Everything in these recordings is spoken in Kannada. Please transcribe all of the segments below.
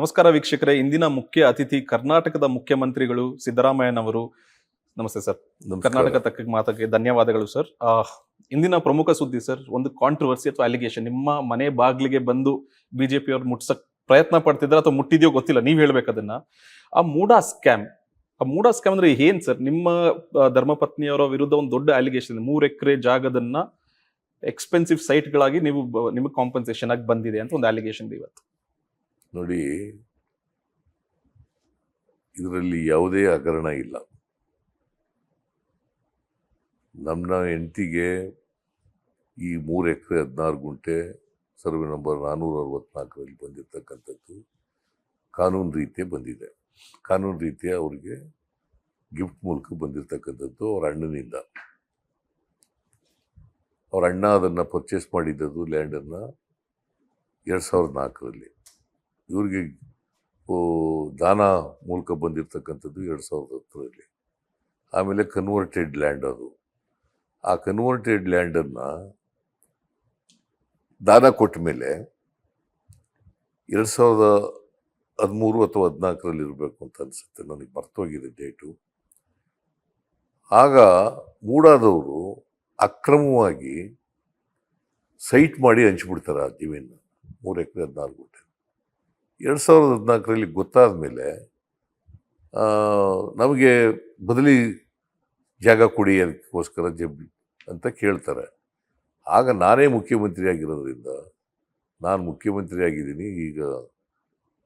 ನಮಸ್ಕಾರ ವೀಕ್ಷಕರೇ. ಇಂದಿನ ಮುಖ್ಯ ಅತಿಥಿ ಕರ್ನಾಟಕದ ಮುಖ್ಯಮಂತ್ರಿಗಳು ಸಿದ್ದರಾಮಯ್ಯನವರು. ನಮಸ್ತೆ ಸರ್. ಕರ್ನಾಟಕ ತಕ್ಕ ಮಾತಕ್ಕೆ ಧನ್ಯವಾದಗಳು ಸರ್. ಇಂದಿನ ಪ್ರಮುಖ ಸುದ್ದಿ ಸರ್ ಒಂದು ಕಾಂಟ್ರವರ್ಸಿ ಅಥವಾ ಅಲಿಗೇಷನ್ ನಿಮ್ಮ ಮನೆ ಬಾಗಿಲಿಗೆ ಬಂದು ಬಿಜೆಪಿ ಅವರು ಮುಟ್ಸಕ್ ಪ್ರಯತ್ನ ಪಡ್ತಿದ್ರ ಅಥವಾ ಮುಟ್ಟಿದೆಯೋ ಗೊತ್ತಿಲ್ಲ ನೀವ್ ಹೇಳ್ಬೇಕು ಅದನ್ನ ಆ ಮೂಡಾ ಸ್ಕ್ಯಾಮ್ ಆ ಮೂಡಾ ಸ್ಕ್ಯಾಮ್ ಅಂದ್ರೆ ಏನ್ ಸರ್? ನಿಮ್ಮ ಧರ್ಮಪತ್ನಿಯವರ ವಿರುದ್ಧ ಒಂದು ದೊಡ್ಡ ಅಲಿಗೇಷನ್ ಮೂರ್ ಎಕರೆ ಜಾಗದನ್ನ ಎಕ್ಸ್ಪೆನ್ಸಿವ್ ಸೈಟ್ಗಳಾಗಿ ನೀವು ನಿಮಗೆ ಕಾಂಪನ್ಸೇಷನ್ ಆಗಿ ಬಂದಿದೆ ಅಂತ ಒಂದು ಅಲಿಗೇಷನ್ ಇವತ್ತು. ನೋಡಿ, ಇದರಲ್ಲಿ ಯಾವುದೇ ಹಗರಣ ಇಲ್ಲ. ನಮ್ಮ ಹೆಂಡತಿಗೆ ಈ ಮೂರು ಎಕರೆ ಹದಿನಾರು ಗುಂಟೆ, ಸರ್ವೆ ನಂಬರ್ ನಾನ್ನೂರ ಅರವತ್ನಾಲ್ಕರಲ್ಲಿ ಬಂದಿರತಕ್ಕಂಥದ್ದು ಕಾನೂನು ರೀತಿಯ ಬಂದಿದೆ. ಕಾನೂನು ರೀತಿಯ ಅವರಿಗೆ ಗಿಫ್ಟ್ ಮೂಲಕ ಬಂದಿರತಕ್ಕಂಥದ್ದು ಅವ್ರ ಅಣ್ಣನಿಂದ. ಅವ್ರ ಅಣ್ಣ ಅದನ್ನು ಪರ್ಚೇಸ್ ಮಾಡಿದ್ದದು ಲ್ಯಾಂಡನ್ನು ಎರಡು ಸಾವಿರದ ನಾಲ್ಕರಲ್ಲಿ. ಇವ್ರಿಗೆ ದಾನ ಮೂಲಕ ಬಂದಿರತಕ್ಕಂಥದ್ದು ಎರಡು ಸಾವಿರದ ಹತ್ತರಲ್ಲಿ. ಆಮೇಲೆ ಕನ್ವರ್ಟೆಡ್ ಲ್ಯಾಂಡ್ ಅದು. ಆ ಕನ್ವರ್ಟೆಡ್ ಲ್ಯಾಂಡನ್ನು ದಾನ ಕೊಟ್ಟ ಮೇಲೆ ಎರಡು ಸಾವಿರದ ಹದಿಮೂರು ಅಥವಾ ಹದಿನಾಲ್ಕರಲ್ಲಿ ಇರಬೇಕು ಅಂತ ಅನಿಸುತ್ತೆ. ನನಗೆ ಮರ್ತೋಗಿದೆ ಡೇಟು. ಆಗ ಮೂಡಾದವರು ಅಕ್ರಮವಾಗಿ ಸೈಟ್ ಮಾಡಿ ಹಂಚ್ಬಿಡ್ತಾರೆ ಆ ಜಮೀನು ಮೂರು ಎಕರೆ ಹದಿನಾರು ಗುಂಟೆ. ಎರಡು ಸಾವಿರದ ಹದಿನಾಲ್ಕರಲ್ಲಿ ಗೊತ್ತಾದ ಮೇಲೆ ನಮಗೆ ಬದಲಿ ಜಾಗ ಕೊಡಿ ಅದಕ್ಕೋಸ್ಕರ ಜಬ್ ಅಂತ ಕೇಳ್ತಾರೆ. ಆಗ ನಾನೇ ಮುಖ್ಯಮಂತ್ರಿ ಆಗಿರೋದ್ರಿಂದ ನಾನು ಮುಖ್ಯಮಂತ್ರಿ ಆಗಿದ್ದೀನಿ, ಈಗ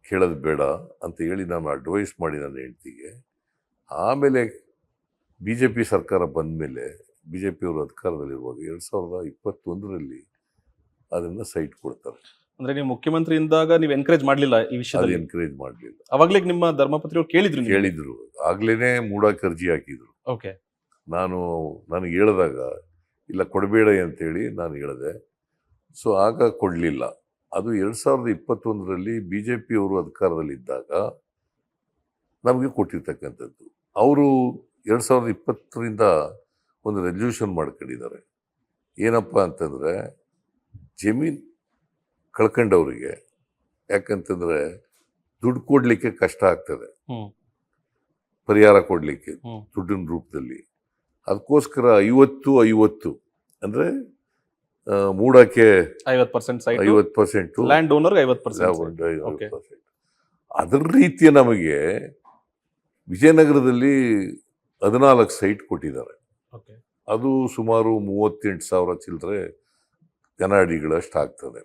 ಕೇಳೋದು ಬೇಡ ಅಂತ ಹೇಳಿ ನಾನು ಅಡ್ವೈಸ್ ಮಾಡಿ ನನ್ನ ಹೆಂಡ್ತಿಗೆ. ಆಮೇಲೆ ಬಿ ಜೆ ಪಿ ಸರ್ಕಾರ ಬಂದ ಮೇಲೆ ಬಿ ಜೆ ಪಿಯವರು ಅಧಿಕಾರದಲ್ಲಿರುವಾಗ ಎರಡು ಸಾವಿರದ ಇಪ್ಪತ್ತೊಂದರಲ್ಲಿ ಅದನ್ನು ಸೈಟ್ ಕೊಡ್ತಾರೆ. ಅಂದ್ರೆ ನೀವು ಮುಖ್ಯಮಂತ್ರಿ ಇದ್ದಾಗ ನೀವು ಎನ್ಕರೇಜ್ ಮಾಡಲಿಲ್ಲ ಈ ವಿಷಯದಲ್ಲಿ? ಎನ್ಕರೇಜ್ ಮಾಡಲಿಲ್ಲ. ಅವಾಗ್ಲೇ ನಿಮ್ಮ ಧರ್ಮಪತ್ರಿ ಅವ್ರು ಕೇಳಿದ್ರು ನೀವು? ಕೇಳಿದ್ರು. ಆಗ್ಲೇನೆ ಮೂಡ ಕರ್ಜಿ ಹಾಕಿದ್ರು. ಓಕೆ. ನಾನು ನನಗೆ ಹೇಳಿದಾಗ ಇಲ್ಲ ಕೊಡಬೇಡ ಅಂತೇಳಿ ನಾನು ಹೇಳಿದೆ. ಸೊ ಆಗ ಕೊಡಲಿಲ್ಲ. ಅದು ಎರಡು ಸಾವಿರದ ಇಪ್ಪತ್ತೊಂದರಲ್ಲಿ ಬಿ ಜೆ ಪಿಯವರು ಅಧಿಕಾರದಲ್ಲಿದ್ದಾಗ ನಮಗೆ ಕೊಟ್ಟಿರ್ತಕ್ಕಂಥದ್ದು. ಅವರು ಎರಡು ಸಾವಿರದ ಇಪ್ಪತ್ತರಿಂದ ಒಂದು ರೆಸಲ್ಯೂಷನ್ ಮಾಡ್ಕೊಂಡಿದ್ದಾರೆ. ಏನಪ್ಪ ಅಂತಂದರೆ ಜಮೀನು ಕಳ್ಕೊಂಡವರಿಗೆ. ಯಾಕಂತಂದ್ರೆ ದುಡ್ಡು ಕೊಡ್ಲಿಕ್ಕೆ ಕಷ್ಟ ಆಗ್ತದೆ. ಪರಿಹಾರ ಕೊಡಲಿಕ್ಕೆ. ದುಡ್ಡಿನ ರೂಪದಲ್ಲಿ. ಅದಕ್ಕೋಸ್ಕರ ಐವತ್ತು ಐವತ್ತು ಅಂದ್ರೆ ಮೂಡಕ್ಕೆ ಪರ್ಸೆಂಟ್ ಐವತ್ತು ಪರ್ಸೆಂಟು ಲ್ಯಾಂಡ್ ಪರ್ಸೆಂಟ್. ಅದರ ರೀತಿಯ ನಮಗೆ ವಿಜಯನಗರದಲ್ಲಿ ಹದಿನಾಲ್ಕು ಸೈಟ್ ಕೊಟ್ಟಿದ್ದಾರೆ. ಅದು ಸುಮಾರು ಮೂವತ್ತೆಂಟು ಸಾವಿರ ಚಿಲ್ಲರೆ ಕನ್ನಡಿಗಳಷ್ಟು ಆಗ್ತದೆ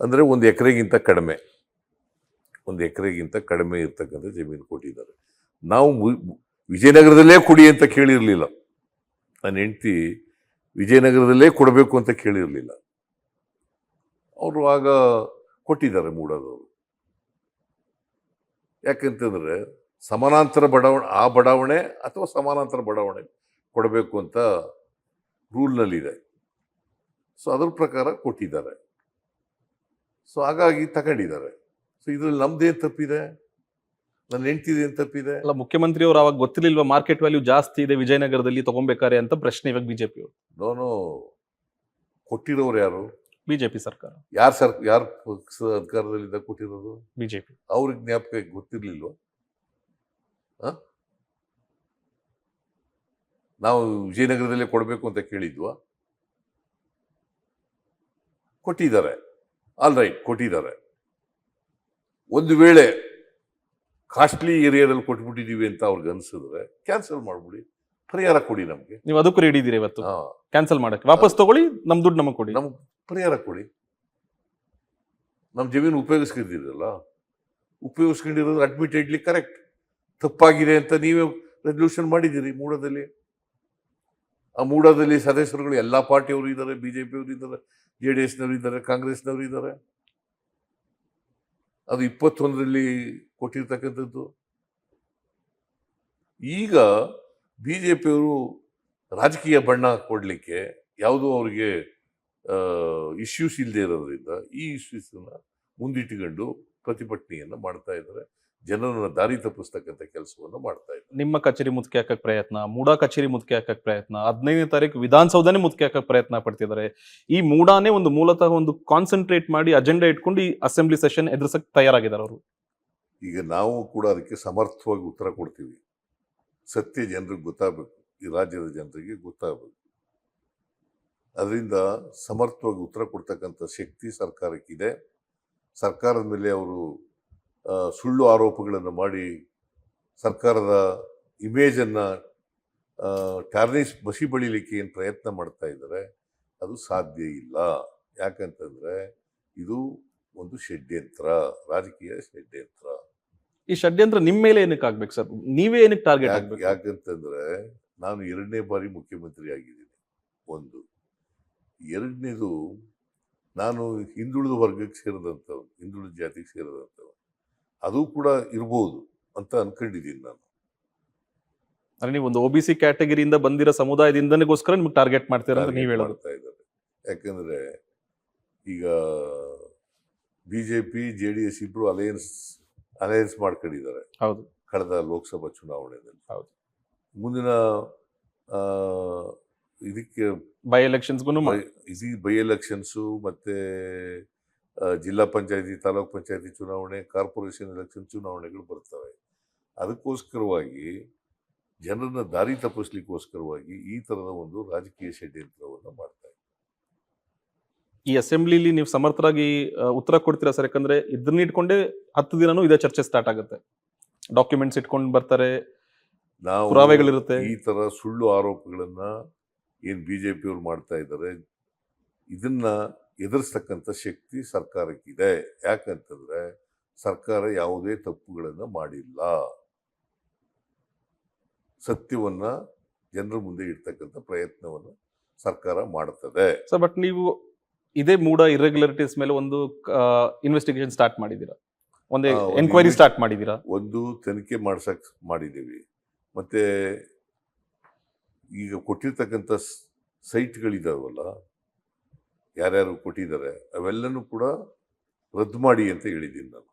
ಅಂದರೆ ಒಂದು ಎಕರೆಗಿಂತ ಕಡಿಮೆ. ಒಂದು ಎಕರೆಗಿಂತ ಕಡಿಮೆ ಇರ್ತಕ್ಕಂಥ ಜಮೀನು ಕೊಟ್ಟಿದ್ದಾರೆ. ನಾವು ವಿಜಯನಗರದಲ್ಲೇ ಕೊಡಿ ಅಂತ ಕೇಳಿರಲಿಲ್ಲ. ನನ್ನ ಹೆಂಡ್ತಿ ವಿಜಯನಗರದಲ್ಲೇ ಕೊಡಬೇಕು ಅಂತ ಕೇಳಿರಲಿಲ್ಲ. ಅವರು ಆಗ ಕೊಟ್ಟಿದ್ದಾರೆ ಮೂಡೋದವರು. ಯಾಕಂತಂದರೆ ಸಮಾನಾಂತರ ಬಡಾವಣೆ, ಆ ಬಡಾವಣೆ ಅಥವಾ ಸಮಾನಾಂತರ ಬಡಾವಣೆ ಕೊಡಬೇಕು ಅಂತ ರೂಲ್ನಲ್ಲಿದೆ. ಸೊ ಅದ್ರ ಪ್ರಕಾರ ಕೊಟ್ಟಿದ್ದಾರೆ. ಸೊ ಹಾಗಾಗಿ ತಗೊಂಡಿದ್ದಾರೆ. ಸೊ ಇದ್ರಲ್ಲಿ ನಮ್ದೇನು ತಪ್ಪಿದೆ? ನನ್ನ ಹೆಂಡ್ತಿದೇನು ತಪ್ಪಿದೆ? ಅಲ್ಲ ಮುಖ್ಯಮಂತ್ರಿ ಅವರು ಅವಾಗ ಗೊತ್ತಿರ್ಲಿಲ್ವಾ ಮಾರ್ಕೆಟ್ ವ್ಯಾಲ್ಯೂ ಜಾಸ್ತಿ ಇದೆ ವಿಜಯನಗರದಲ್ಲಿ ತಗೊಬೇಕಾರೆ ಅಂತ ಪ್ರಶ್ನೆ ಇವಾಗ ಬಿಜೆಪಿ ಅವರು ನಾನು ಕೊಟ್ಟಿರೋರು ಯಾರು? ಬಿಜೆಪಿ ಸರ್ಕಾರ. ಯಾರು ಸರ್ ಯಾರು ಅಧಿಕಾರದಲ್ಲಿದ್ದ ಕೊಟ್ಟಿರೋದು? ಬಿಜೆಪಿ. ಅವ್ರಿಗೆ ಜ್ಞಾಪಕ ಗೊತ್ತಿರ್ಲಿಲ್ವ? ನಾವು ವಿಜಯನಗರದಲ್ಲೇ ಕೊಡಬೇಕು ಅಂತ ಕೇಳಿದ್ವಾ? ಕೊಟ್ಟಿದ್ದಾರೆ. ಆಲ್ ರೈಟ್ ಕೊಟ್ಟಿದ್ದಾರೆ. ಒಂದು ವೇಳೆ ಕಾಸ್ಟ್ಲಿ ಏರಿಯಾದಲ್ಲಿ ಕೊಟ್ಬಿಟ್ಟಿದೀವಿ ಅಂತ ಅವ್ರಿಗೆ ಅನ್ಸಿದ್ರೆ ಕ್ಯಾನ್ಸಲ್ ಮಾಡ್ಬಿಡಿ. ಪರಿಹಾರ ಕೊಡಿ ನಮಗೆ. ನೀವು ಅದಕ್ಕೂ ರೆಡಿ ಇದೀರಿ ಇವತ್ತು? ಕ್ಯಾನ್ಸಲ್ ಮಾಡಕ್ಕೆ. ವಾಪಸ್ ತಗೊಳ್ಳಿ ನಮ್ಮ ದುಡ್ಡು ನಮಗೆ ಕೊಡಿ. ನಮ್ಗೆ ಪರಿಹಾರ ಕೊಡಿ. ನಮ್ಮ ಜಮೀನು ಉಪಯೋಗಿಸ್ಕೊಂಡಿರಲ್ಲ ಉಪಯೋಗಿಸ್ಕೊಂಡಿರೋದು ಅಡ್ಮಿಟೆಡ್ಲಿ ಕರೆಕ್ಟ್ ತಪ್ಪಾಗಿದೆ ಅಂತ ನೀವೇ ರೆಸಲ್ಯೂಷನ್ ಮಾಡಿದ್ದೀರಿ ಮೂಡದಲ್ಲಿ. ಆ ಮೂಡದಲ್ಲಿ ಸದಸ್ಯರುಗಳು ಎಲ್ಲ ಪಾರ್ಟಿಯವರು ಇದ್ದಾರೆ ಬಿ ಜೆ ಪಿಯವರು ಇದ್ದಾರೆ ಜೆ ಡಿ ಎಸ್ನವರು ಇದ್ದಾರೆ, ಕಾಂಗ್ರೆಸ್ನವರು ಇದ್ದಾರೆ. ಅದು ಇಪ್ಪತ್ತೊಂದರಲ್ಲಿ ಕೊಟ್ಟಿರ್ತಕ್ಕಂಥದ್ದು. ಈಗ ಬಿ ಜೆ ಪಿಯವರು ರಾಜಕೀಯ ಬಣ್ಣ ಕೊಡಲಿಕ್ಕೆ ಯಾವುದೋ ಅವರಿಗೆ ಇಶ್ಯೂಸ್ ಇಲ್ಲದೆ ಇರೋದ್ರಿಂದ ಈ ಇಶ್ಯೂಸನ್ನು ಮುಂದಿಟ್ಟುಕೊಂಡು ಪ್ರತಿಭಟನೆಯನ್ನು ಮಾಡ್ತಾ ಇದ್ದಾರೆ. ಜನರನ್ನ ದಾರಿ ತಪ್ಪಿಸ್ತಕ್ಕಂಥ ಕೆಲಸವನ್ನು ಮಾಡ್ತಾ ಇದ್ದಾರೆ. ನಿಮ್ಮ ಕಚೇರಿ ಮುದ್ಕೆ ಹಾಕಕ್ ಪ್ರಯತ್ನ ಮೂಡಾ ಕಚೇರಿ ಮುದ್ಕೆ ಹಾಕಕ್ ಪ್ರಯತ್ನ ಹದಿನೈದನೇ ತಾರೀಕು ವಿಧಾನಸೌಧನೇ ಮುತ್ಕೆ ಹಾಕಕ್ ಪ್ರಯತ್ನ ಪಡ್ತಿದ್ದಾರೆ. ಈ ಮೂಡಾನೇ ಒಂದು ಮೂಲತಃ ಒಂದು ಕಾನ್ಸಂಟ್ರೇಟ್ ಮಾಡಿ ಅಜೆಂಡಾ ಇಟ್ಕೊಂಡು ಈ ಅಸೆಂಬ್ಲಿ ಸೆಷನ್ ಎದುರಿಸಕ್ ತಯಾರಾಗಿದ್ದಾರೆ ಅವರು. ಈಗ ನಾವು ಕೂಡ ಅದಕ್ಕೆ ಸಮರ್ಥವಾಗಿ ಉತ್ತರ ಕೊಡ್ತೀವಿ. ಸತ್ಯ ಜನರಿಗೆ ಗೊತ್ತಾಗಬೇಕು. ಈ ರಾಜ್ಯದ ಜನರಿಗೆ ಗೊತ್ತಾಗಬೇಕು. ಅದರಿಂದ ಸಮರ್ಥವಾಗಿ ಉತ್ತರ ಕೊಡ್ತಕ್ಕಂಥ ಶಕ್ತಿ ಸರ್ಕಾರಕ್ಕಿದೆ. ಸರ್ಕಾರದ ಮೇಲೆ ಅವರು ಸುಳ್ಳು ಆರೋಪಗಳನ್ನು ಮಾಡಿ ಸರ್ಕಾರದ ಇಮೇಜನ್ನು ಟಾರ್ನಿಸ್ ಬಸಿ ಬಳಿಲಿಕ್ಕೆ ಏನು ಪ್ರಯತ್ನ ಮಾಡ್ತಾ ಇದ್ದಾರೆ ಅದು ಸಾಧ್ಯ ಇಲ್ಲ. ಯಾಕಂತಂದರೆ ಇದು ಒಂದು ಷಡ್ಯಂತ್ರ ರಾಜಕೀಯ ಷಡ್ಯಂತ್ರ. ಈ ಷಡ್ಯಂತ್ರ ನಿಮ್ಮ ಮೇಲೆ ಏನಕ್ಕೆ ಆಗ್ಬೇಕು ಸರ್? ನೀವೇ ಏನಕ್ಕೆ ಟಾರ್ಗೆಟ್ ಆಗಬೇಕು? ಯಾಕಂತಂದರೆ ಯಾಕಂತಂದ್ರೆ ನಾನು ಎರಡನೇ ಬಾರಿ ಮುಖ್ಯಮಂತ್ರಿ ಆಗಿದ್ದೀನಿ ಒಂದು. ಎರಡನೇದು ನಾನು ಹಿಂದುಳಿದ ವರ್ಗಕ್ಕೆ ಸೇರಿದಂಥವ್ನು ಹಿಂದುಳಿದ ಜಾತಿಗೆ ಸೇರಿದಂಥವ್ನು ಅದು ಕೂಡ ಇರ್ಬೋದು ಅಂತ ಅನ್ಕೊಂಡಿದ್ದೀನಿ ನಾನು. ಅಂದ್ರೆ ನೀವು ಒಂದು ಒಬಿಸಿ ಕ್ಯಾಟಗರಿಯಿಂದ ಬಂದಿರೋ ಸಮುದಾಯದಿಂದನೇಗೋಸ್ಕರ ನಿಮ್ಗೆ ಟಾರ್ಗೆಟ್ ಮಾಡ್ತೀರಾ ಅಂತ ನೀವು ಹೇಳೋದು? ಮಾಡ್ತಾ ಇದ್ದಾರೆ. ಯಾಕಂದ್ರೆ ಈಗ ಬಿ ಜೆ ಡಿ ಎಸ್ ಇಬ್ರು ಅಲಯನ್ಸ್ ಅಲಯನ್ಸ್ ಮಾಡ್ಕೊಂಡಿದ್ದಾರೆ. ಹೌದು. ಕಳೆದ ಲೋಕಸಭಾ ಚುನಾವಣೆಯಲ್ಲಿ. ಹೌದು. ಮುಂದಿನ ಆ, ಇದಕ್ಕೆ ಬೈ ಎಲೆಕ್ಷನ್ಸ್ಗೂ ಇದು ಬೈ ಎಲೆಕ್ಷನ್ಸು ಮತ್ತೆ ಜಿಲ್ಲಾ ಪಂಚಾಯತಿ ತಾಲೂಕ್ ಪಂಚಾಯತಿ ಚುನಾವಣೆ ಕಾರ್ಪೊರೇಷನ್ ಎಲೆಕ್ಷನ್ ಚುನಾವಣೆಗಳು ಬರ್ತವೆ. ಅದಕ್ಕೋಸ್ಕರವಾಗಿ ಜನರನ್ನ ದಾರಿ ತಪ್ಪಿಸ್ಲಿಕ್ಕೋಸ್ಕರವಾಗಿ ಈ ತರದ ಒಂದು ರಾಜಕೀಯ ಷಡ್ಯಂತ್ರವನ್ನು ಮಾಡ್ತಾ ಇದ್ದಾರೆ. ಈ ಅಸೆಂಬ್ಲಿಲಿ ನೀವು ಸಮರ್ಥರಾಗಿ ಉತ್ತರ ಕೊಡ್ತೀರಾ ಸರ್? ಯಾಕಂದ್ರೆ ಇದನ್ನ ಇಟ್ಕೊಂಡೇ ಹತ್ತು ದಿನನೂ ಇದೇ ಚರ್ಚೆ ಸ್ಟಾರ್ಟ್ ಆಗುತ್ತೆ. ಡಾಕ್ಯುಮೆಂಟ್ಸ್ ಇಟ್ಕೊಂಡು ಬರ್ತಾರೆ ನಾವು ಪುರಾವೆಗಳಿರುತ್ತೆ. ಈ ತರ ಸುಳ್ಳು ಆರೋಪಗಳನ್ನ ಏನ್ ಪಿಯವ್ರು ಮಾಡ್ತಾ ಇದ್ದಾರೆ ಇದನ್ನ ಎದುರಿಸ್ತಕ್ಕಂಥ ಶಕ್ತಿ ಸರ್ಕಾರಕ್ಕಿದೆ. ಯಾಕಂತಂದ್ರೆ ಸರ್ಕಾರ ಯಾವುದೇ ತಪ್ಪುಗಳನ್ನು ಮಾಡಿಲ್ಲ. ಸತ್ಯವನ್ನ ಜನರ ಮುಂದೆ ಇಡ್ತಕ್ಕಂಥ ಪ್ರಯತ್ನವನ್ನು ಸರ್ಕಾರ ಮಾಡ್ತದೆ. ಸರ್ ಬಟ್ ನೀವು ಇದೇ ಮೂಡ ಇರೆಗ್ಯುಲರಿಟೀಸ್ ಮೇಲೆ ಒಂದು ಇನ್ವೆಸ್ಟಿಗೇಷನ್ ಸ್ಟಾರ್ಟ್ ಮಾಡಿದ್ದೀರಾ? ಒಂದು ಎನ್ಕ್ವೈರಿ ಸ್ಟಾರ್ಟ್ ಮಾಡಿದ್ದೀರಾ? ಒಂದು ತನಿಖೆ ಮಾಡ್ಸಕ್ ಮಾಡಿದ್ದೀವಿ. ಮತ್ತೆ ಈಗ ಕೊಟ್ಟಿರ್ತಕ್ಕಂಥ ಸೈಟ್ಗಳಿದಾವಲ್ಲ, ಯಾರ್ಯಾರು ಕೊಟ್ಟಿದ್ದಾರೆ, ಅವೆಲ್ಲನೂ ಕೂಡ ರದ್ದು ಮಾಡಿ ಅಂತ ಹೇಳಿದ್ದೀನಿ ನಾನು.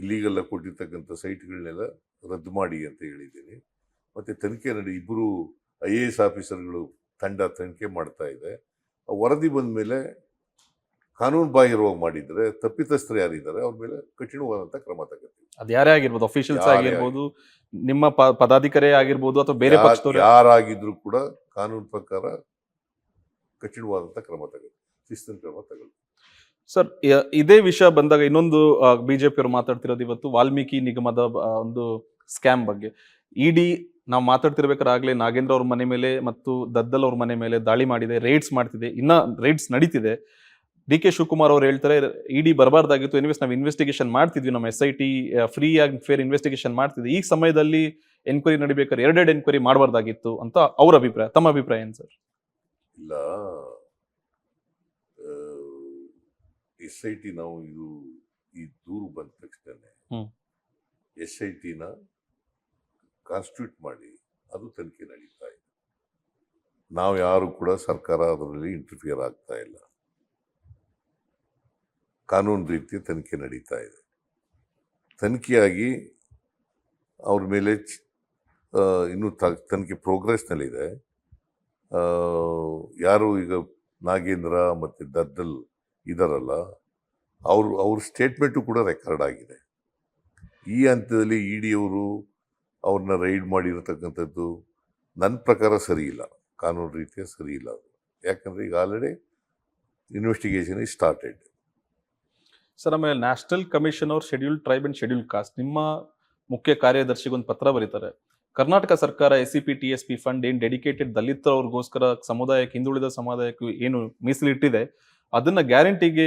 ಇಲ್ಲಿಗೆಲ್ಲ ಕೊಟ್ಟಿರ್ತಕ್ಕಂಥ ಸೈಟ್ಗಳನ್ನೆಲ್ಲ ರದ್ದು ಮಾಡಿ ಅಂತ ಹೇಳಿದ್ದೀನಿ. ಮತ್ತೆ ತನಿಖೆ ನಡೆ, ಇಬ್ಬರು ಐ ಎ ಎಸ್ ಆಫೀಸರ್ಗಳು ತಂಡ ತನಿಖೆ ಮಾಡ್ತಾ ಇದೆ. ಆ ವರದಿ ಬಂದ ಮೇಲೆ ಕಾನೂನು ಬಾಹಿರವಾಗಿ ಮಾಡಿದ್ರೆ ತಪ್ಪಿತಸ್ಥರು ಯಾರಿದ್ದಾರೆ ಅವ್ರ ಮೇಲೆ ಕಠಿಣವಾದಂತಹ ಕ್ರಮ ತಗೋತೀವಿ. ಅದು ಯಾರೇ ಆಗಿರ್ಬೋದು ಅಫಿಷಿಯಲ್ಸ್ ಆಗಿರ್ಬೋದು ನಿಮ್ಮ ಪದಾಧಿಕಾರಿ ಆಗಿರ್ಬೋದು ಅಥವಾ ಬೇರೆ ಪಕ್ಷದವರು? ಯಾರಾಗಿದ್ರು ಕೂಡ ಕಾನೂನು ಪ್ರಕಾರ ಕಠಿಣವಾದಂಥ ಕ್ರಮ ತಗೊಳ್ಳಿ ಶಿಸ್ತಿನ ಕ್ರಮ ತಗೊಳ್ಳಿ ಸರ್ ಇದೇ ವಿಷಯ ಬಂದಾಗ ಇನ್ನೊಂದು ಬಿಜೆಪಿ ಅವರು ಮಾತಾಡ್ತಿರೋದು ಇವತ್ತು ವಾಲ್ಮೀಕಿ ನಿಗಮದ ಒಂದು ಸ್ಕ್ಯಾಮ್ ಬಗ್ಗೆ. ಇಡಿ ನಾವು ಮಾತಾಡ್ತಿರ್ಬೇಕಾದ್ರೆ ಆಗ್ಲೇ ನಾಗೇಂದ್ರ ಅವ್ರ ಮನೆ ಮೇಲೆ ಮತ್ತು ದದ್ದಲ್ ಅವ್ರ ಮನೆ ಮೇಲೆ ದಾಳಿ ಮಾಡಿದೆ ರೈಡ್ಸ್ ಮಾಡ್ತಿದೆ ಇನ್ನ ರೈಡ್ಸ್ ನಡೀತಿದೆ. ಡಿ ಕೆ ಶಿವಕುಮಾರ್ ಅವರು ಹೇಳ್ತಾರೆ ಇಡಿ ಬರಬಾರ್ದಾಗಿತ್ತು ಎನಿವೇಸ್ ನಾವು ಇನ್ವೆಸ್ಟಿಗೇಷನ್ ಮಾಡ್ತಿದ್ವಿ ನಮ್ಮ ಎಸ್ ಐ ಟಿ ಫ್ರೀ ಆಗಿ ಫೇರ್ ಇನ್ವೆಸ್ಟಿಗೇಷನ್ ಮಾಡ್ತಿದ್ವಿ. ಈ ಸಮಯದಲ್ಲಿ ಎನ್ಕ್ವೈರಿ ನಡಿಬೇಕಾದ್ರೆ ಎರಡೆರಡು ಎನ್ಕ್ವೈರಿ ಮಾಡಬಾರ್ದಾಗಿತ್ತು ಅಂತ ಅವ್ರ ಅಭಿಪ್ರಾಯ ತಮ್ಮ ಅಭಿಪ್ರಾಯ ಏನು ಸರ್? ಇಲ್ಲ. ಎಸ್ ಐ ಟಿ ನಾವು ಇದು ಈ ದೂರು ಬಂದ ತಕ್ಷಣ. ಎಸ್ ಐ ಟಿನ ಕಾನ್ಸ್ಟಿಟ್ಯೂಟ್ ಮಾಡಿ ಅದು ತನಿಖೆ ನಡೀತಾ ಇದೆ. ನಾವು ಯಾರು ಕೂಡ ಸರ್ಕಾರ ಅದರಲ್ಲಿ ಇಂಟರ್ಫಿಯರ್ ಆಗ್ತಾ ಇಲ್ಲ. ಕಾನೂನು ರೀತಿಯ ತನಿಖೆ ನಡೀತಾ ಇದೆ. ತನಿಖೆಯಾಗಿ ಅವ್ರ ಮೇಲೆ ಇನ್ನೂ ತ- ತನಿಖೆ ಪ್ರೋಗ್ರೆಸ್ನಲ್ಲಿದೆ ಯಾರು ಈಗ ನಾಗೇಂದ್ರ ಮತ್ತು ದದ್ದಲ್ ಇದಾರಲ್ಲ, ಅವರು, ಅವ್ರ ಸ್ಟೇಟ್ಮೆಂಟು ಕೂಡ ರೆಕಾರ್ಡ್ ಆಗಿದೆ. ಈ ಹಂತದಲ್ಲಿ ಇ ಡಿ ಅವರು ಅವ್ರನ್ನ ರೈಡ್ ಮಾಡಿರತಕ್ಕಂಥದ್ದು ನನ್ನ ಪ್ರಕಾರ ಸರಿ ಇಲ್ಲ. ಕಾನೂನು ರೀತಿಯ ಸರಿ ಇಲ್ಲ ಅದು. ಯಾಕಂದರೆ ಈಗ already investigation is started sir, ಆಮೇಲೆ ನ್ಯಾಷನಲ್ ಕಮಿಷನ್ ಅವ್ರ schedule tribe and schedule caste ನಿಮ್ಮ ಮುಖ್ಯ ಕಾರ್ಯದರ್ಶಿಗೆ ಒಂದು ಪತ್ರ ಬರೀತಾರೆ. ಕರ್ನಾಟಕ ಸರ್ಕಾರ S C P T S P fund ಏನು ಡೆಡಿಕೇಟೆಡ್ ದಲಿತರವ್ರಿಗೋಸ್ಕರ ಸಮುದಾಯಕ್ಕೆ, ಹಿಂದುಳಿದ ಸಮುದಾಯಕ್ಕೆ ಏನು ಮೀಸಲಿಟ್ಟಿದೆ, ಅದನ್ನ ಗ್ಯಾರಂಟಿಗೆ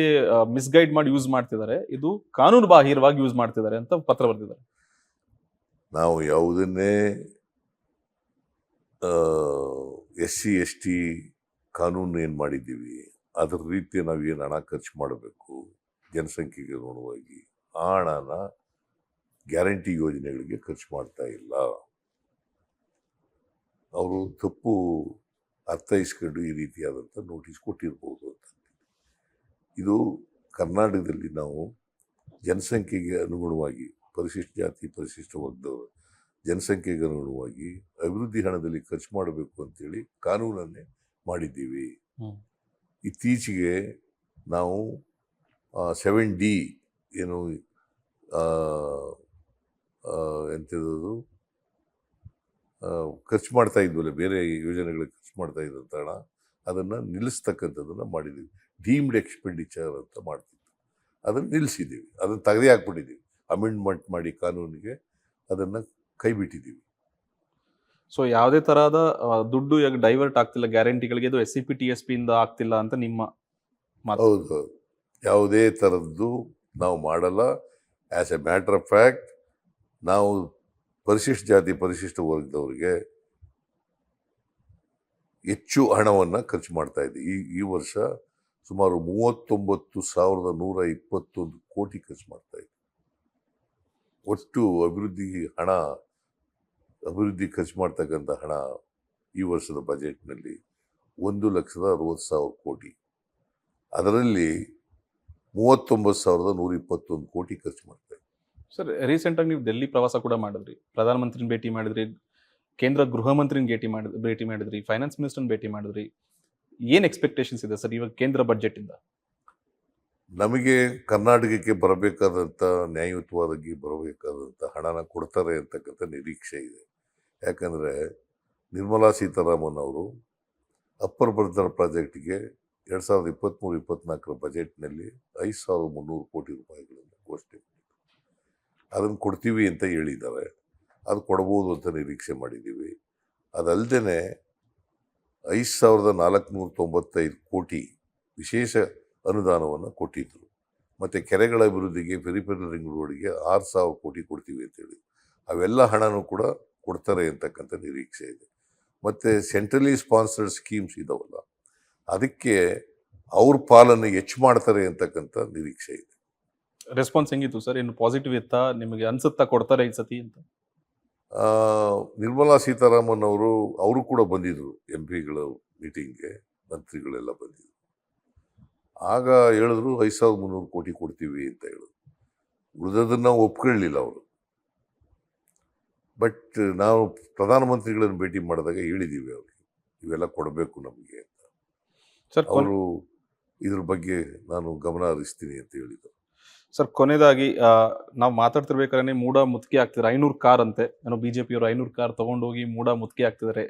ಮಿಸ್ಗೈಡ್ ಮಾಡಿ ಯೂಸ್ ಮಾಡ್ತಿದ್ದಾರೆ. ಇದು ಕಾನೂನು ಬಾಹಿರವಾಗಿ ಯೂಸ್ ಮಾಡ್ತಿದ್ದಾರೆ ಅಂತ ಪತ್ರ ಬರೆದಿದ್ದಾರೆ. ನಾವು ಯಾವುದನ್ನೇ ಎಸ್ ಸಿ ಎಸ್ ಟಿ ಕಾನೂನು ಏನು ಮಾಡಿದ್ದೀವಿ, ಅದರ ರೀತಿ ನಾವು ಏನು ಹಣ ಖರ್ಚು ಮಾಡಬೇಕು ಜನಸಂಖ್ಯೆಗೆ ಅನುಗುಣವಾಗಿ ಆ ಹಣನ ಗ್ಯಾರಂಟಿ ಯೋಜನೆಗಳಿಗೆ ಖರ್ಚು ಮಾಡ್ತಾ ಇಲ್ಲ. ಅವರು ತಪ್ಪು ಅರ್ಥೈಸ್ಕೊಂಡು ಈ ರೀತಿಯಾದಂಥ ನೋಟಿಸ್ ಕೊಟ್ಟಿರ್ಬೋದು ಅಂತ. ಇದು ಕರ್ನಾಟಕದಲ್ಲಿ ನಾವು ಜನಸಂಖ್ಯೆಗೆ ಅನುಗುಣವಾಗಿ ಪರಿಶಿಷ್ಟ ಜಾತಿ ಪರಿಶಿಷ್ಟ ವರ್ಗದವರು ಜನಸಂಖ್ಯೆಗೆ ಅನುಗುಣವಾಗಿ ಅಭಿವೃದ್ಧಿ ಹಣದಲ್ಲಿ ಖರ್ಚು ಮಾಡಬೇಕು ಅಂತೇಳಿ ಕಾನೂನನ್ನೇ ಮಾಡಿದ್ದೀವಿ. ಇತ್ತೀಚೆಗೆ ನಾವು ಸೆವೆನ್ ಡಿ ಏನು ಎಂಥದ್ದು ಖರ್ಚು ಮಾಡ್ತಾ ಇದ್ವಲ್ಲ ಬೇರೆ ಯೋಜನೆಗಳಿಗೆ ಖರ್ಚು ಮಾಡ್ತಾ ಇದ್ದಂಥ ಹಣ ಅದನ್ನು ನಿಲ್ಲಿಸ್ತಕ್ಕಂಥದ್ದನ್ನು ಮಾಡಿದ್ದೀವಿ ಡೀಮ್ಡ್ ಎಕ್ಸ್ಪೆಂಡಿಚರ್ ಅಂತ ಮಾಡ್ತಿದ್ವಿ. ಅದನ್ನು ನಿಲ್ಲಿಸಿದ್ದೀವಿ. ಅದನ್ನು ತೆಗೆದೇ ಹಾಕ್ಬಿಟ್ಟಿದ್ದೀವಿ. ಅಮೆಂಡ್ಮೆಂಟ್ ಮಾಡಿ ಕಾನೂನಿಗೆ ಅದನ್ನು ಕೈ ಬಿಟ್ಟಿದ್ದೀವಿ ಸೊ ಯಾವುದೇ ತರಹದ ದುಡ್ಡು ಯಾಕೆ ಡೈವರ್ಟ್ ಆಗ್ತಿಲ್ಲ ಗ್ಯಾರಂಟಿಗಳಿಗೆ ಇದು S C P T S ಪಿಯಿಂದ ಇಂದ ಆಗ್ತಿಲ್ಲ ಅಂತ ನಿಮ್ಮ ಮಾತು. ಹೌದು ಹೌದು. ಯಾವುದೇ ಥರದ್ದು ನಾವು ಮಾಡಲ್ಲ. As a matter of fact ನಾವು ಪರಿಶಿಷ್ಟ ಜಾತಿ ಪರಿಶಿಷ್ಟ ವರ್ಗದವರಿಗೆ ಹೆಚ್ಚು ಹಣವನ್ನು ಖರ್ಚು ಮಾಡ್ತಾ ಇದ್ದೀವಿ ಈ ಈ ವರ್ಷ ಸುಮಾರು ಮೂವತ್ತೊಂಬತ್ತು ಸಾವಿರದ ನೂರ ಇಪ್ಪತ್ತೊಂದು ಕೋಟಿ ಖರ್ಚು ಮಾಡ್ತಾ ಇದ್ದೀವಿ ಒಟ್ಟು ಅಭಿವೃದ್ಧಿ ಹಣ, ಅಭಿವೃದ್ಧಿ ಖರ್ಚು ಮಾಡ್ತಕ್ಕಂಥ ಹಣ ಈ ವರ್ಷದ ಬಜೆಟ್ನಲ್ಲಿ ಒಂದು ಲಕ್ಷದ ಅರವತ್ತು ಸಾವಿರ ಕೋಟಿ. ಅದರಲ್ಲಿ ಮೂವತ್ತೊಂಬತ್ತು ಸಾವಿರದ ನೂರ ಇಪ್ಪತ್ತೊಂದು ಕೋಟಿ ಖರ್ಚು ಮಾಡ್ತಾ ಸರ್ ರೀಸೆಂಟ್ ಆಗಿ ನೀವು ಡೆಲ್ಲಿ ಪ್ರವಾಸ ಕೂಡ ಮಾಡಿದ್ರಿ. ಪ್ರಧಾನಮಂತ್ರಿನ ಭೇಟಿ ಮಾಡಿದ್ರಿ ಕೇಂದ್ರ ಗೃಹ ಮಂತ್ರಿನ ಭೇಟಿ ಮಾಡಿ ಭೇಟಿ ಮಾಡಿದ್ರಿ ಫೈನಾನ್ಸ್ ಮಿನಿಸ್ಟರ್ನ ಭೇಟಿ ಮಾಡಿದ್ರಿ. ಏನು ಎಕ್ಸ್ಪೆಕ್ಟೇಷನ್ಸ್ ಇದೆ ಸರ್ ಇವಾಗ ಕೇಂದ್ರ ಬಜೆಟ್ ಇಂದ? ನಮಗೆ ಕರ್ನಾಟಕಕ್ಕೆ ಬರಬೇಕಾದಂಥ ನ್ಯಾಯಯುತವಾಗಿ ಬರಬೇಕಾದಂಥ ಹಣನ ಕೊಡ್ತಾರೆ ಅಂತಕ್ಕಂಥ ನಿರೀಕ್ಷೆ ಇದೆ. ಯಾಕಂದರೆ ನಿರ್ಮಲಾ ಸೀತಾರಾಮನ್ ಅವರು ಅಪ್ಪರ್ ಬರ್ದರ್ ಪ್ರಾಜೆಕ್ಟ್ಗೆ ಎರಡು ಸಾವಿರದ ಇಪ್ಪತ್ತ್ಮೂರು ಇಪ್ಪತ್ತ್ನಾಲ್ಕರ ಬಜೆಟ್ನಲ್ಲಿ ಐದು ಸಾವಿರದ ಮುನ್ನೂರು ಕೋಟಿ ರೂಪಾಯಿಗಳನ್ನು ಘೋಷಣೆ ಮಾಡಿದ್ರು. ಅದನ್ನು ಕೊಡ್ತೀವಿ ಅಂತ ಹೇಳಿದ್ದಾರೆ. ಅದು ಕೊಡ್ಬೋದು ಅಂತ ನಿರೀಕ್ಷೆ ಮಾಡಿದ್ದೀವಿ. ಅದಲ್ಲದೆ ಐದು ಸಾವಿರದ ನಾಲ್ಕುನೂರ ತೊಂಬತ್ತೈದು ಕೋಟಿ ವಿಶೇಷ ಅನುದಾನವನ್ನು ಕೊಟ್ಟಿದ್ದರು ಮತ್ತು ಕೆರೆಗಳ ಅಭಿವೃದ್ಧಿಗೆ ಪೆರಿಫೆರಲ್ ರಿಂಗ್ ರೋಡಿಗೆ ಆರು ಸಾವಿರ ಕೋಟಿ ಕೊಡ್ತೀವಿ ಅಂತೇಳಿ ಅವೆಲ್ಲ ಹಣನೂ ಕೂಡ ಕೊಡ್ತಾರೆ ಅಂತಕ್ಕಂಥ ನಿರೀಕ್ಷೆ ಇದೆ. ಮತ್ತು ಸೆಂಟ್ರಲಿ ಸ್ಪಾನ್ಸರ್ಡ್ ಸ್ಕೀಮ್ಸ್ ಇದಾವಲ್ಲ ಅದಕ್ಕೆ ಅವ್ರ ಪಾಲನ್ನು ಹೆಚ್ಚು ಮಾಡ್ತಾರೆ ಅಂತಕ್ಕಂಥ ನಿರೀಕ್ಷೆ ಇದೆ. ರೆಸ್ಪಾನ್ಸ್ ಹೆಂಗಿತ್ತು ಸರ್? ಇನ್ನು ಪಾಸಿಟಿವ್ ಇತ್ತಾ? ನಿಮಗೆ ಅನ್ಸುತ್ತಾ ಕೊಡ್ತಾರೆ ಈ ಸತಿ ಅಂತ? ನಿರ್ಮಲಾ ಸೀತಾರಾಮನ್ ಅವರು ಅವರು ಕೂಡ ಬಂದಿದ್ದರು ಎಂ ಪಿಗಳ ಮೀಟಿಂಗ್ಗೆ ಮಂತ್ರಿಗಳೆಲ್ಲ ಬಂದಿದ್ರು. ಆಗ ಹೇಳಿದ್ರು ಐದು ಸಾವಿರದ ಮುನ್ನೂರು ಕೋಟಿ ಕೊಡ್ತೀವಿ ಅಂತ ಹೇಳಿದ್ರು. ಉಳಿದದನ್ನ ಒಪ್ಕೊಳ್ಳಲಿಲ್ಲ ಅವರು. ಬಟ್ ನಾವು ಪ್ರಧಾನಮಂತ್ರಿಗಳನ್ನು ಭೇಟಿ ಮಾಡಿದಾಗ ಹೇಳಿದ್ದೀವಿ ಅವ್ರಿಗೆ ಇವೆಲ್ಲ ಕೊಡಬೇಕು ನಮಗೆ ಅವರು ಇದ್ರ ಬಗ್ಗೆ ನಾನು ಗಮನ ಹರಿಸ್ತೀನಿ ಅಂತ ಹೇಳಿದರು. ಸರ್ ಕೊನೆಯದಾಗಿ ನಾವು ಮಾತಾಡ್ತಿರ್ಬೇಕಾದ್ರೆ ಮೂಡ ಮುತ್ಕಿ ಆಗ್ತಿದ್ದಾರೆ ಐನೂರು ಕಾರ್ ಅಂತೆ. ಏನೋ ಜೆ ಪಿಯವರು ಐನೂರು ಕಾರ್ ತಗೊಂಡೋಗಿ ಮೂಡ ಮುತ್ಕಿ ಆಗ್ತಿದ್ದಾರೆ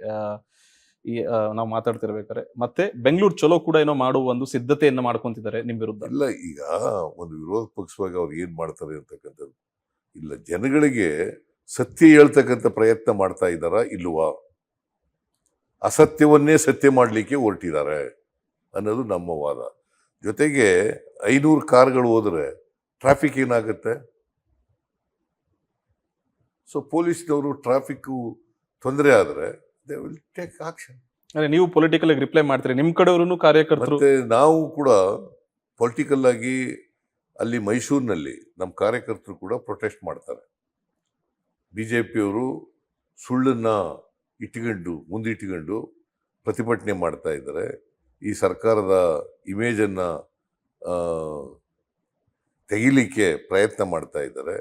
ಈ ನಾವು ಮಾತಾಡ್ತಿರ್ಬೇಕಾದ್ರೆ. ಮತ್ತೆ ಬೆಂಗಳೂರು ಚಲೋ ಕೂಡ ಏನೋ ಮಾಡುವ ಒಂದು ಸಿದ್ಧತೆಯನ್ನು ಮಾಡ್ಕೊಂತಿದ್ದಾರೆ ನಿಮ್ಮ ವಿರುದ್ಧ. ಇಲ್ಲ ಈಗ ಒಂದು ವಿರೋಧ ಪಕ್ಷವಾಗಿ ಅವ್ರು ಏನ್ ಮಾಡ್ತಾರೆ ಅಂತಕ್ಕಂಥದ್ದು ಇಲ್ಲ. ಜನಗಳಿಗೆ ಸತ್ಯ ಹೇಳ್ತಕ್ಕಂಥ ಪ್ರಯತ್ನ ಮಾಡ್ತಾ ಇದ್ದಾರಾ ಇಲ್ವಾ? ಅಸತ್ಯವನ್ನೇ ಸತ್ಯ ಮಾಡಲಿಕ್ಕೆ ಹೊರಟಿದ್ದಾರೆ. ಅನ್ನೋದು ನಮ್ಮ ವಾದ. ಜೊತೆಗೆ ಐನೂರು ಕಾರ್ಗಳು ಹೋದರೆ ಟ್ರಾಫಿಕ್ ಏನಾಗುತ್ತೆ? ಸೊ ಪೊಲೀಸ್ನವರು ಟ್ರಾಫಿಕ್ಕು ತೊಂದರೆ ಆದರೆ ದೇ ವಿಲ್ ಟೇಕ್ ಆಕ್ಷನ್ ಅಂದ್ರೆ ನೀವು ಪೊಲಿಟಿಕಲ್ ಆಗಿ ರಿಪ್ಲೈ ಮಾಡ್ತೀರಿ. ನಿಮ್ಮ ಕಡೆಯವರು ಕಾರ್ಯಕರ್ತರು ಮತ್ತೆ ನಾವು ಕೂಡ ಪೊಲಿಟಿಕಲ್ ಆಗಿ ಅಲ್ಲಿ ಮೈಸೂರಿನಲ್ಲಿ ನಮ್ಮ ಕಾರ್ಯಕರ್ತರು ಕೂಡ ಪ್ರೊಟೆಸ್ಟ್ ಮಾಡ್ತಾರೆ. ಬಿ ಜೆ ಪಿಯವರು ಸುಳ್ಳನ್ನು ಇಟ್ಕೊಂಡು ಮುಂದಿಟ್ಕೊಂಡು ಪ್ರತಿಭಟನೆ ಮಾಡ್ತಾ ಇದ್ದಾರೆ. ಈ ಸರ್ಕಾರದ ಇಮೇಜನ್ನು ತೆಗಿಲಿಕ್ಕೆ ಪ್ರಯತ್ನ ಮಾಡ್ತಾ ಇದ್ದಾರೆ.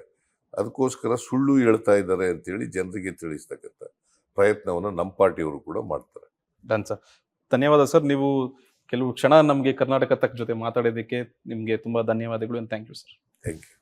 ಅದಕ್ಕೋಸ್ಕರ ಸುಳ್ಳು ಹೇಳ್ತಾ ಇದ್ದಾರೆ ಅಂತೇಳಿ ಜನರಿಗೆ ತಿಳಿಸ್ತಕ್ಕಂಥ ಪ್ರಯತ್ನವನ್ನು ನಮ್ಮ ಪಾರ್ಟಿಯವರು ಕೂಡ ಮಾಡ್ತಾರೆ. Done sir. ಧನ್ಯವಾದ ಸರ್. ನೀವು ಕೆಲವು ಕ್ಷಣ ನಮಗೆ ಕರ್ನಾಟಕ ತಕ್ಕ ಜೊತೆ ಮಾತಾಡೋದಕ್ಕೆ ನಿಮಗೆ ತುಂಬ ಧನ್ಯವಾದಗಳು thank you sir thank you